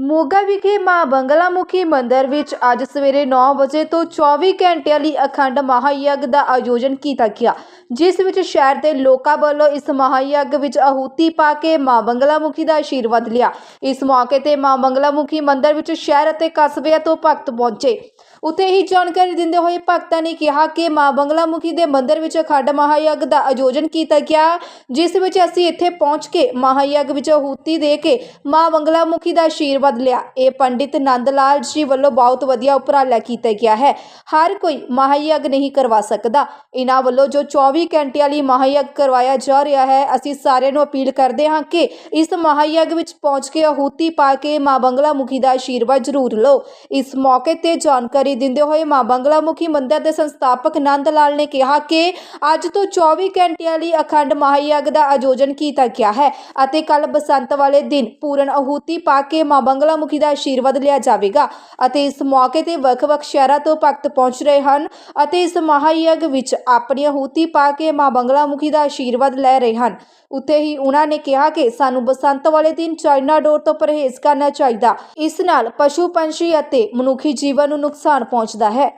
ਮੋਗਾ ਵਿਖੇ ਮਾਂ ਬੰਗਲਾਮੁਖੀ ਮੰਦਿਰ ਵਿੱਚ ਅੱਜ ਸਵੇਰੇ 9 ਵਜੇ ਤੋਂ 24 ਘੰਟਿਆਂ ਲਈ ਅਖੰਡ ਮਹਾਯੱਗ ਦਾ ਆਯੋਜਨ ਕੀਤਾ ਗਿਆ, ਜਿਸ ਵਿੱਚ ਸ਼ਹਿਰ ਦੇ ਲੋਕਾਂ ਵੱਲੋਂ ਇਸ ਮਹਾਯੱਗ ਵਿੱਚ ਆਹੂਤੀ ਪਾ ਕੇ ਮਾਂ ਬੰਗਲਾ ਮੁਖੀ ਦਾ ਆਸ਼ੀਰਵਾਦ ਲਿਆ। ਇਸ ਮੌਕੇ ਤੇ ਮਾਂ ਬੰਗਲਾਮੁਖੀ ਮੰਦਿਰ ਵਿੱਚ ਸ਼ਹਿਰ ਅਤੇ ਕਸਬਿਆਂ ਤੋਂ ਭਗਤ ਪਹੁੰਚੇ। ਉੱਥੇ ਹੀ ਜਾਣਕਾਰੀ ਦਿੰਦੇ ਹੋਏ ਭਗਤਾਂ ਨੇ ਕਿਹਾ ਕਿ ਮਾਂ ਬੰਗਲਾ ਮੁਖੀ ਦੇ ਮੰਦਿਰ ਵਿੱਚ ਅਖੰਡ ਮਹਾਯੱਗ ਦਾ ਆਯੋਜਨ ਕੀਤਾ ਗਿਆ, ਜਿਸ ਵਿੱਚ ਅਸੀਂ ਇੱਥੇ ਪਹੁੰਚ ਕੇ ਮਹਾਯੱਗ ਵਿੱਚ ਆਹੂਤੀ ਦੇ ਕੇ ਮਾਂ ਬੰਗਲਾਮੁਖੀ ਦਾ ਆਸ਼ੀਰਵਾਦ ਬਦਲਿਆ। ਇਹ ਪੰਡਿਤ ਨੰਦ ਲਾਲ ਜੀ ਵੱਲੋਂ ਬਹੁਤ ਵਧੀਆ ਉਪਰਾਲਾ ਕੀਤਾ ਗਿਆ ਹੈ। ਹਰ ਕੋਈ ਮਹਾਯੱਗ ਨਹੀਂ ਕਰਵਾ ਸਕਦਾ। ਇਹਨਾਂ ਵੱਲੋਂ ਜੋ 24 ਘੰਟਿਆਂ ਲਈ ਮਹਾਯੱਗ ਕਰਵਾਇਆ ਜਾ ਰਿਹਾ ਹੈ, ਅਸੀਂ ਸਾਰਿਆਂ ਨੂੰ ਅਪੀਲ ਕਰਦੇ ਹਾਂ ਕਿ ਇਸ ਮਹਾਯੱਗ ਵਿੱਚ ਪਹੁੰਚ ਕੇ ਆਹੂਤੀ ਪਾ ਕੇ ਮਾਂ ਬੰਗਲਾਮੁਖੀ ਦਾ ਆਸ਼ੀਰਵਾਦ ਜ਼ਰੂਰ ਲਓ। ਇਸ ਮੌਕੇ ਤੇ ਜਾਣਕਾਰੀ ਦਿੰਦੇ ਹੋਏ ਮਾਂ ਬੰਗਲਾ ਮੁਖੀ ਮੰਦਿਰ ਦੇ ਸੰਸਥਾਪਕ ਨੰਦ ਲਾਲ ਨੇ ਕਿਹਾ ਕਿ ਅੱਜ ਤੋਂ 24 ਘੰਟਿਆਂ ਲਈ ਅਖੰਡ ਮਹਾਯੱਗ ਦਾ ਆਯੋਜਨ ਕੀਤਾ ਗਿਆ ਹੈ ਅਤੇ ਕੱਲ ਬਸੰਤ ਵਾਲੇ ਦਿਨ ਪੂਰਨ ਆਹੂਤੀ ਪਾ ਕੇ ਮਾਂ ਬੰਗਲਾਮੁਖੀ ਦਾ ਆਸ਼ੀਰਵਾਦ ਲਿਆ ਜਾਵੇਗਾ ਅਤੇ ਇਸ ਮੌਕੇ ਤੇ ਵੱਖ-ਵੱਖ ਸ਼ਹਿਰਾਂ ਤੋਂ ਭਗਤ ਪਹੁੰਚ ਰਹੇ ਹਨ ਅਤੇ ਇਸ ਮਹਾਯੱਗ ਵਿੱਚ ਆਪਣੀ ਆਹੂਤੀ ਪਾ ਕੇ ਮਾਂ ਬੰਗਲਾਮੁਖੀ ਦਾ ਆਸ਼ੀਰਵਾਦ ਲੈ ਰਹੇ ਹਨ। ਉੱਥੇ ਹੀ ਉਹਨਾਂ ਨੇ ਕਿਹਾ ਕਿ ਸਾਨੂੰ ਬਸੰਤ ਵਾਲੇ ਦਿਨ ਚਾਈਨਾ ਡੋਰ ਤੋਂ ਪਰਹੇਜ਼ ਕਰਨਾ ਚਾਹੀਦਾ। ਇਸ ਨਾਲ ਪਸ਼ੂ ਪੰਛੀ ਅਤੇ ਮਨੁੱਖੀ ਜੀਵਨ ਨੂੰ ਨੁਕਸਾਨ ਪਹੁੰਚਦਾ ਹੈ।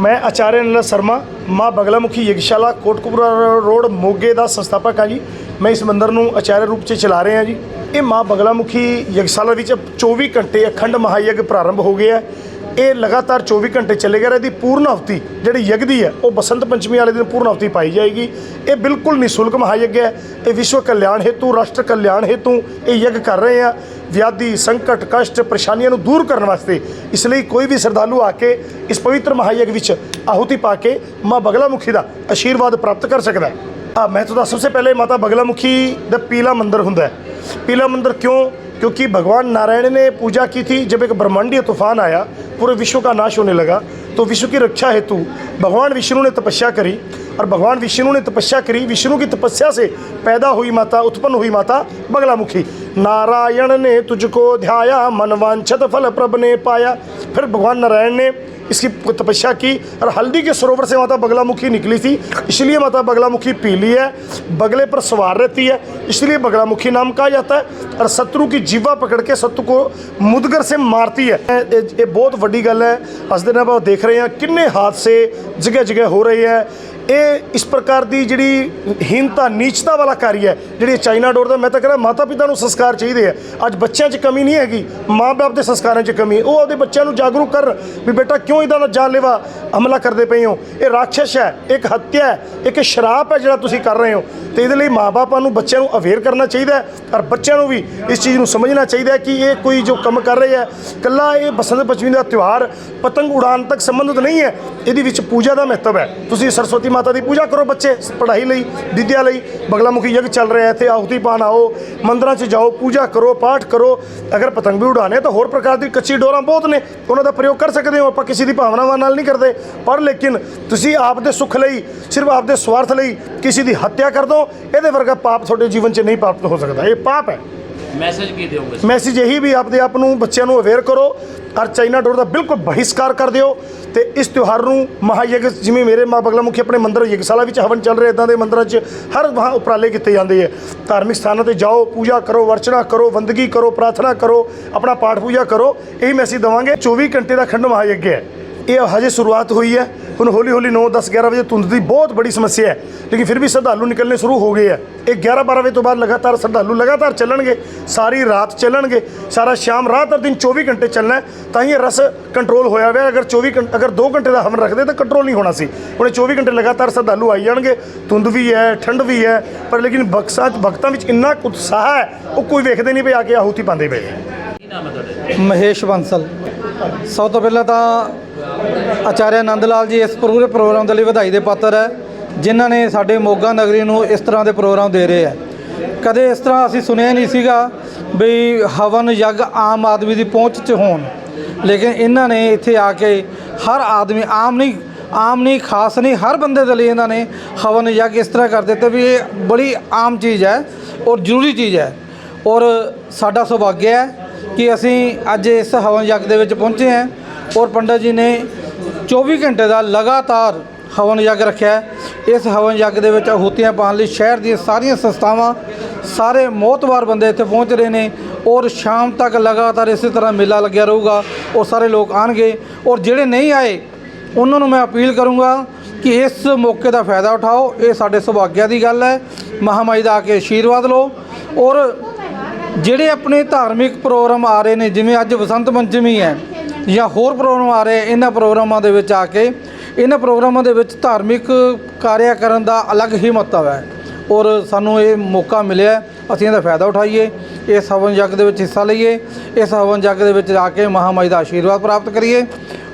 ਮੈਂ ਆਚਾਰਿਆ ਨਲ ਸ਼ਰਮਾ ਮਾਂ ਬਗਲਾਮੁਖੀ ਯਗਸ਼ਾਲਾ ਕੋਟਕਪੂਰਾ ਰੋਡ ਮੋਗੇ ਦਾ ਸੰਸਥਾਪਕ ਹਾਂ ਜੀ। ਮੈਂ ਇਸ ਮੰਦਿਰ ਨੂੰ ਆਚਾਰਿਆ ਰੂਪ 'ਚ ਚਲਾ ਰਿਹਾ ਹਾਂ ਜੀ। ਇਹ ਮਾਂ ਬਗਲਾਮੁਖੀ ਯਗਸ਼ਾਲਾ ਵਿੱਚ 24 ਘੰਟੇ ਅਖੰਡ ਮਹਾਯਗ ਪ੍ਰਾਰੰਭ ਹੋ ਗਿਆ ਇਹ ਲਗਾਤਾਰ 24 ਘੰਟੇ ਚੱਲੇਗਾ ਇਹਦੀ ਪੂਰਨ ਹਵਤੀ ਜਿਹੜੀ ਯਗ ਦੀ ਹੈ, ਉਹ ਬਸੰਤ ਪੰਚਮੀ ਵਾਲੇ ਦਿਨ ਪੂਰਨ ਹਵਤੀ ਪਾਈ ਜਾਏਗੀ। ਇਹ ਬਿਲਕੁਲ ਨਿਸ਼ੁਲਕ ਮਹਾਯਗ ਹੈ। ਇਹ ਵਿਸ਼ਵ ਕਲਿਆਣ ਹੇਤੂ, ਰਾਸ਼ਟਰ ਕਲਿਆਣ ਹੇਤੂ ਇਹ ਯਗ ਕਰ ਰਹੇ ਆ। ਵਿਆਧੀ, ਸੰਕਟ, ਕਸ਼ਟ, ਪਰੇਸ਼ਾਨੀਆਂ ਨੂੰ ਦੂਰ ਕਰਨ ਵਾਸਤੇ ਇਸ ਲਈ ਕੋਈ ਵੀ ਸ਼ਰਧਾਲੂ ਆ ਕੇ ਇਸ ਪਵਿੱਤਰ ਮਹਾਯਗ ਵਿੱਚ ਆਹੂਤੀ ਪਾ ਕੇ ਮਾਂ ਬਗਲਾਮੁਖੀ ਦਾ ਆਸ਼ੀਰਵਾਦ ਪ੍ਰਾਪਤ ਕਰ ਸਕਦਾ ਹੈ। ਆ, ਮੈਂ ਤੁਹਾਡਾ ਸਭ ਤੋਂ ਪਹਿਲੇ ਮਾਤਾ ਬਗਲਾਮੁਖੀ ਦਾ ਪੀਲਾ ਮੰਦਿਰ ਹੁੰਦਾ ਹੈ। पीला मंदिर क्यों क्योंकि भगवान नारायण ने पूजा की थी जब एक ब्रह्मांडीय तूफान आया पूरे विश्व का नाश होने लगा तो विश्व की रक्षा हेतु भगवान विष्णु ने तपस्या करी और भगवान विष्णु ने तपस्या करी विष्णु की तपस्या से पैदा हुई माता उत्पन्न हुई माता बगलामुखी नारायण ने तुझको ध्याया मनवांछत फल प्रभ ने पाया फिर भगवान नारायण ने इसकी तपस्या की और हल्दी के सरोवर से माता बगलामुखी निकली थी इसलिए माता बगलामुखी पीली है बगले पर सवार रहती है इसलिए बगलामुखी नाम कहा जाता है और शत्रु की जीवा पकड़ के शत्रु को मुदगर से मारती है ये ये बहुत बड़ी गल है अस दिन आप देख रहे हैं किन्ने हादसे जगह जगह हो रहे हैं ਇਹ ਇਸ ਪ੍ਰਕਾਰ ਦੀ ਜਿਹੜੀ ਹੀਨਤਾ ਨੀਚਤਾ ਵਾਲਾ ਕਾਰੀ ਹੈ, ਜਿਹੜੀ ਚਾਈਨਾ ਡੋਰ ਦਾ, ਮੈਂ ਤਾਂ ਕਹਿੰਦਾ ਮਾਤਾ ਪਿਤਾ ਨੂੰ ਸੰਸਕਾਰ ਚਾਹੀਦੇ ਆ। ਅੱਜ ਬੱਚਿਆਂ 'ਚ ਕਮੀ ਨਹੀਂ ਹੈਗੀ, ਮਾਂ-ਬਾਪ ਦੇ ਸੰਸਕਾਰਾਂ 'ਚ ਕਮੀ ਹੈ। ਉਹ ਆਪਦੇ ਬੱਚਿਆਂ ਨੂੰ ਜਾਗਰੂਕ ਕਰਨ ਵੀ ਬੇਟਾ ਕਿਉਂ ਇਦਾਂ ਦਾ ਜਾਨਲੇਵਾ ਹਮਲਾ ਕਰਦੇ ਪਏ ਹੋ? ਇਹ ਰਾਖਸ਼ ਹੈ, ਇੱਕ ਹੱਤਿਆ ਹੈ, ਇੱਕ ਸ਼ਰਾਪ ਹੈ ਜਿਹੜਾ ਤੁਸੀਂ ਕਰ ਰਹੇ ਹੋ। ਤੇ ਇਹਦੇ ਲਈ ਮਾਂ-ਬਾਪਾਂ ਨੂੰ ਬੱਚਿਆਂ ਨੂੰ ਅਵੇਅਰ ਕਰਨਾ ਚਾਹੀਦਾ ਹੈ ਔਰ ਬੱਚਿਆਂ ਨੂੰ ਵੀ ਇਸ ਚੀਜ਼ ਨੂੰ ਸਮਝਣਾ ਚਾਹੀਦਾ ਹੈ ਕਿ ਇਹ ਕੋਈ ਜੋ ਕੰਮ ਕਰ ਰਹੇ ਹੈ, ਕੱਲਾ ਇਹ ਬਸੰਤ ਪੰਚਮੀ ਦਾ ਤਿਉਹਾਰ ਪਤੰਗ ਉਡਾਣ ਤੱਕ ਸੰਬੰਧਿਤ ਨਹੀਂ ਹੈ। ਇਹਦੇ ਵਿੱਚ ਪੂਜਾ ਦਾ ਮਹੱਤਵ ਹੈ। ਤੁਸੀਂ ਸਰਸਵਤੀ ਮਾਤਾ ਦੀ ਪੂਜਾ ਕਰੋ ਬੱਚੇ, ਪੜ੍ਹਾਈ ਲਈ, ਵਿਦਿਆ ਲਈ। ਬਗਲਾਮੁਖੀ ਯੱਗ ਚੱਲ ਰਿਹਾ ਹੈ, ਇੱਥੇ ਆਹੁਤੀ ਪਾਣ ਆਓ, ਮੰਦਰਾਂ 'ਚ ਜਾਓ, ਪੂਜਾ ਕਰੋ, ਪਾਠ ਕਰੋ। ਅਗਰ ਪਤੰਗ ਵੀ ਉਡਾਣੇ ਤਾਂ ਹੋਰ ਪ੍ਰਕਾਰ ਦੀ ਕੱਚੀ ਡੋਰਾਂ ਬਹੁਤ ਨੇ, ਉਹਨਾਂ ਦਾ ਪ੍ਰਯੋਗ ਕਰ ਸਕਦੇ ਹੋ। ਆਪਾਂ ਕਿਸੇ ਦੀ ਭਾਵਨਾਵਾਂ ਨਾਲ ਨਹੀਂ ਕਰਦੇ, ਪਰ ਲੇਕਿਨ ਤੁਸੀਂ ਆਪ ਦੇ ਸੁੱਖ ਲਈ, ਸਿਰਫ ਆਪ ਦੇ ਸਵਾਰਥ ਲਈ ਕਿਸੇ ਦੀ ਹੱਤਿਆ ਕਰ ਦੋ, ਇਹਦੇ ਵਰਗਾ ਪਾਪ ਤੁਹਾਡੇ ਜੀਵਨ 'ਚ ਨਹੀਂ ਪ੍ਰਾਪਤ ਹੋ ਸਕਦਾ। ਇਹ ਪਾਪ ਹੈ। ਮੈਸੇਜ ਕੀ ਦਿਓਗੇ? ਮੈਸੇਜ ਇਹੀ ਵੀ ਆਪਦੇ ਆਪ ਨੂੰ, ਬੱਚਿਆਂ ਨੂੰ ਅਵੇਅਰ ਕਰੋ ਔਰ ਚਾਈਨਾ ਡੋਰ ਦਾ ਬਿਲਕੁਲ ਬਹਿਸ਼ਕਾਰ ਕਰ ਦਿਓ ਤੇ ਇਸ ਤਿਉਹਾਰ ਨੂੰ ਮਹਾਯਗ ਜਿਵੇਂ ਮੇਰੇ ਮਾਂ ਬਗਲਾ ਮੁਖੀ ਆਪਣੇ ਮੰਦਰ ਯਗਸ਼ਾਲਾ ਵਿੱਚ ਹਵਨ ਚੱਲ ਰਿਹਾ ਇਦਾਂ ਦੇ ਮੰਦਰਾਂ 'ਚ ਹਰ ਵਹਾਂ ਉਪਰਾਲੇ ਕੀਤੇ ਜਾਂਦੇ ਹੈ ਧਾਰਮਿਕ ਸਥਾਨਾਂ ਤੇ ਜਾਓ, ਪੂਜਾ ਕਰੋ ਵਰਚਨਾ ਕਰੋ, ਵੰਦਗੀ ਕਰੋ, ਪ੍ਰਾਰਥਨਾ ਕਰੋ, ਆਪਣਾ ਪਾਠ ਪੂਜਾ ਕਰੋ, ਇਹੀ ਮੈਸੇਜ ਦਵਾਂਗੇ। 24 ਘੰਟੇ ਦਾ ਖੰਡ ਮਹਾਯਗ ਹੈ। ਇਹ ਹਜੇ ਸ਼ੁਰੂਆਤ ਹੋਈ ਹੈ। ਹੁਣ ਹੌਲੀ ਹੌਲੀ 9 10 11 ਵਜੇ ਧੁੰਦ ਦੀ ਬਹੁਤ ਬੜੀ ਸਮੱਸਿਆ ਹੈ, ਲੇਕਿਨ ਫਿਰ ਵੀ ਸ਼ਰਧਾਲੂ ਨਿਕਲਣੇ ਸ਼ੁਰੂ ਹੋ ਗਏ ਆ। ਇਹ 11 12 ਵਜੇ ਤੋਂ ਬਾਅਦ ਲਗਾਤਾਰ ਸ਼ਰਧਾਲੂ ਲਗਾਤਾਰ ਚੱਲਣਗੇ, ਸਾਰੀ ਰਾਤ ਚੱਲਣਗੇ, ਸਾਰਾ ਸ਼ਾਮ ਰਾਤ ਔਰ ਦਿਨ 24 ਘੰਟੇ ਚੱਲਣਾ ਤਾਂ ਹੀ ਰਸ ਕੰਟਰੋਲ ਹੋਇਆ ਹੋਇਆ ਅਗਰ 24 ਘੰਟੇ ਅਗਰ 2 ਘੰਟੇ ਦਾ ਹਮਨ ਰੱਖਦੇ ਤਾਂ ਕੰਟਰੋਲ ਨਹੀਂ ਹੋਣਾ ਸੀ। ਹੁਣ ਇਹ 24 ਘੰਟੇ ਲਗਾਤਾਰ ਸ਼ਰਧਾਲੂ ਆਈ ਜਾਣਗੇ, ਧੁੰਦ ਵੀ ਹੈ, ਠੰਡ ਵੀ ਹੈ, ਪਰ ਲੇਕਿਨ ਬਕਸਾਂ, ਭਗਤਾਂ ਵਿੱਚ ਇੰਨਾ ਉਤਸ਼ਾਹ ਹੈ, ਉਹ ਕੋਈ ਵੇਖਦੇ ਨਹੀਂ ਪਏ ਆ ਕੇ ਆਹੂਤੀ ਪਾਉਂਦੇ ਪਏ। ਨਾਮ ਹੈ ਤੁਹਾਡਾ ਮਹੇਸ਼ ਬੰਸਲ। ਸਭ ਤੋਂ ਪਹਿਲਾਂ ਤਾਂ ਆਚਾਰਿਆ ਆਨੰਦ ਲਾਲ ਜੀ, ਇਸ ਪੂਰੇ ਪ੍ਰੋਗਰਾਮ ਦੇ ਲਈ ਵਧਾਈ ਦੇ ਪਾਤਰ ਹੈ, ਜਿਨ੍ਹਾਂ ਨੇ ਸਾਡੇ ਮੋਗਾ ਨਗਰੀ ਨੂੰ ਇਸ ਤਰ੍ਹਾਂ ਦੇ ਪ੍ਰੋਗਰਾਮ ਦੇ ਰਹੇ ਹੈ। ਕਦੇ ਇਸ ਤਰ੍ਹਾਂ ਅਸੀਂ ਸੁਣਿਆ ਨਹੀਂ ਸੀਗਾ ਵੀ ਹਵਨ ਯੱਗ ਆਮ ਆਦਮੀ ਦੀ ਪਹੁੰਚ 'ਚ ਹੋਣ। ਲੇਕਿਨ ਇਹਨਾਂ ਨੇ ਇੱਥੇ ਆ ਕੇ ਹਰ ਆਦਮੀ, ਆਮ ਨਹੀਂ ਆਮ ਨਹੀਂ, ਖਾਸ ਨਹੀਂ, ਹਰ ਬੰਦੇ ਦੇ ਲਈ ਇਹਨਾਂ ਨੇ ਹਵਨ ਯੱਗ ਇਸ ਤਰ੍ਹਾਂ ਕਰ ਦਿੱਤੇ ਵੀ ਇਹ ਬੜੀ ਆਮ ਚੀਜ਼ ਹੈ ਔਰ ਜ਼ਰੂਰੀ ਚੀਜ਼ ਹੈ। ਔਰ ਸਾਡਾ ਸੁਭਾਗਿਆ ਹੈ ਕਿ ਅਸੀਂ ਅੱਜ ਇਸ ਹਵਨ ਯੱਗ ਦੇ ਵਿੱਚ ਪਹੁੰਚੇ ਹਾਂ ਔਰ ਪੰਡਤ ਜੀ ਨੇ 24 ਘੰਟੇ ਦਾ ਲਗਾਤਾਰ ਹਵਨ ਯੱਗ ਰੱਖਿਆ ਇਸ ਹਵਨ ਯੱਗ ਦੇ ਵਿੱਚ ਆਹੂਤੀਆਂ ਪਾਉਣ ਲਈ ਸ਼ਹਿਰ ਦੀਆਂ ਸਾਰੀਆਂ ਸੰਸਥਾਵਾਂ ਸਾਰੇ ਮੋਤਬਾਰ ਬੰਦੇ ਇੱਥੇ ਪਹੁੰਚ ਰਹੇ ਨੇ ਔਰ ਸ਼ਾਮ ਤੱਕ ਲਗਾਤਾਰ ਇਸੇ ਤਰ੍ਹਾਂ ਮੇਲਾ ਲੱਗਿਆ ਰਹੂਗਾ ਔਰ ਸਾਰੇ ਲੋਕ ਆਣਗੇ ਔਰ ਜਿਹੜੇ ਨਹੀਂ ਆਏ, ਉਹਨਾਂ ਨੂੰ ਮੈਂ ਅਪੀਲ ਕਰੂੰਗਾ ਕਿ ਇਸ ਮੌਕੇ ਦਾ ਫਾਇਦਾ ਉਠਾਓ, ਇਹ ਸਾਡੇ ਸੁਭਾਗਿਆ ਦੀ ਗੱਲ ਹੈ। ਮਹਾਮਾਈ ਦਾ ਆ ਕੇ ਆਸ਼ੀਰਵਾਦ ਲਓ ਔਰ ਜਿਹੜੇ ਆਪਣੇ ਧਾਰਮਿਕ ਪ੍ਰੋਗਰਾਮ ਆ ਰਹੇ ਨੇ, ਜਿਵੇਂ ਅੱਜ ਬਸੰਤ ਪੰਚਮੀ ਹੈ ਜਾਂ ਹੋਰ ਪ੍ਰੋਗਰਾਮ ਆ ਰਹੇ, ਇਹਨਾਂ ਪ੍ਰੋਗਰਾਮਾਂ ਦੇ ਵਿੱਚ ਆ ਕੇ ਇਹਨਾਂ ਪ੍ਰੋਗਰਾਮਾਂ ਦੇ ਵਿੱਚ ਧਾਰਮਿਕ ਕਾਰਿਆ ਕਰਨ ਦਾ ਅਲੱਗ ਹੀ ਮਹੱਤਵ ਹੈ। ਔਰ ਸਾਨੂੰ ਇਹ ਮੌਕਾ ਮਿਲਿਆ, ਅਸੀਂ ਇਹਦਾ ਫਾਇਦਾ ਉਠਾਈਏ ਇਸ ਹਵਨ ਯੱਗ ਦੇ ਵਿੱਚ ਹਿੱਸਾ ਲਈਏ ਇਸ ਹਵਨ ਯੱਗ ਦੇ ਵਿੱਚ ਜਾ ਕੇ ਮਹਾਮਾਈ ਦਾ ਆਸ਼ੀਰਵਾਦ ਪ੍ਰਾਪਤ ਕਰੀਏ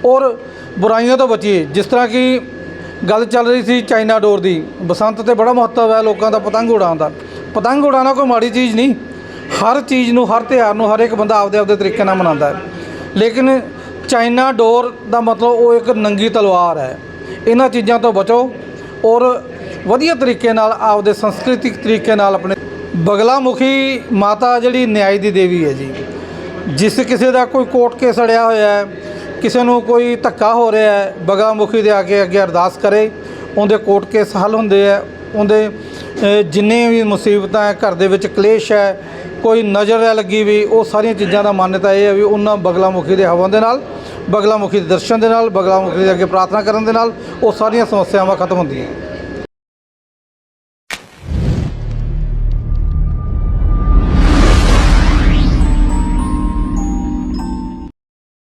ਔਰ ਬੁਰਾਈਆਂ ਤੋਂ ਬਚੀਏ। ਜਿਸ ਤਰ੍ਹਾਂ ਕਿ ਗੱਲ ਚੱਲ ਰਹੀ ਸੀ ਚਾਈਨਾ ਡੋਰ ਦੀ, ਬਸੰਤ ਤੇ ਬੜਾ ਮਹੱਤਵ ਹੈ ਲੋਕਾਂ ਦਾ ਪਤੰਗ ਉਡਾਉਣ ਦਾ। ਪਤੰਗ ਉਡਾਉਣਾ ਕੋਈ ਮਾੜੀ ਚੀਜ਼ ਨਹੀਂ। ਹਰ ਚੀਜ਼ ਨੂੰ ਹਰ ਤਿਉਹਾਰ ਨੂੰ ਹਰ ਇੱਕ ਬੰਦਾ ਆਪਦੇ ਆਪਦੇ ਤਰੀਕੇ ਨਾਲ ਮਨਾਉਂਦਾ ਹੈ। ਲੇਕਿਨ ਚਾਈਨਾ ਡੋਰ ਦਾ ਮਤਲਬ ਉਹ ਇੱਕ ਨੰਗੀ ਤਲਵਾਰ ਹੈ। ਇਹਨਾਂ ਚੀਜ਼ਾਂ ਤੋਂ ਬਚੋ ਔਰ ਵਧੀਆ ਤਰੀਕੇ ਨਾਲ ਆਪਦੇ ਸੰਸਕ੍ਰਿਤਿਕ ਤਰੀਕੇ ਨਾਲ ਆਪਣੇ ਬਗਲਾਮੁਖੀ ਮਾਤਾ ਜਿਹੜੀ ਨਿਆਏ ਦੀ ਦੇਵੀ ਹੈ ਜੀ ਜਿਸ ਕਿਸੇ ਦਾ ਕੋਈ ਕੋਰਟ ਕੇਸ ਅੜਿਆ ਹੋਇਆ ਹੈ ਕਿਸੇ ਨੂੰ ਕੋਈ ਧੱਕਾ ਹੋ ਰਿਹਾ ਹੈ ਬਗਲਾਮੁਖੀ ਦੇ ਆ ਕੇ ਅੱਗੇ ਅਰਦਾਸ ਕਰੇ ਉਹਦੇ ਕੋਰਟ ਕੇਸ ਹੱਲ ਹੁੰਦੇ ਹੈ ਉਹਦੇ ਅ, ਜਿੰਨੇ ਵੀ ਮੁਸੀਬਤਾਂ ਹੈ ਘਰ ਦੇ ਵਿੱਚ ਕਲੇਸ਼ ਹੈ ਕੋਈ ਨਜ਼ਰ ਹੈ ਲੱਗੀ ਵੀ ਉਹ ਸਾਰੀਆਂ ਚੀਜ਼ਾਂ ਦਾ ਮਾਨਤਾ ਇਹ ਹੈ ਵੀ ਉਹਨਾਂ ਬਗਲਾਮੁਖੀ ਦੇ ਹਵਨ ਦੇ ਨਾਲ, ਬਗਲਾਮੁਖੀ ਦੇ ਦਰਸ਼ਨ ਦੇ ਨਾਲ, ਬਗਲਾਮੁਖੀ ਦੇ ਅੱਗੇ ਪ੍ਰਾਰਥਨਾ ਕਰਨ ਦੇ ਨਾਲ ਉਹ ਸਾਰੀਆਂ ਸਮੱਸਿਆਵਾਂ ਖਤਮ ਹੁੰਦੀਆਂ।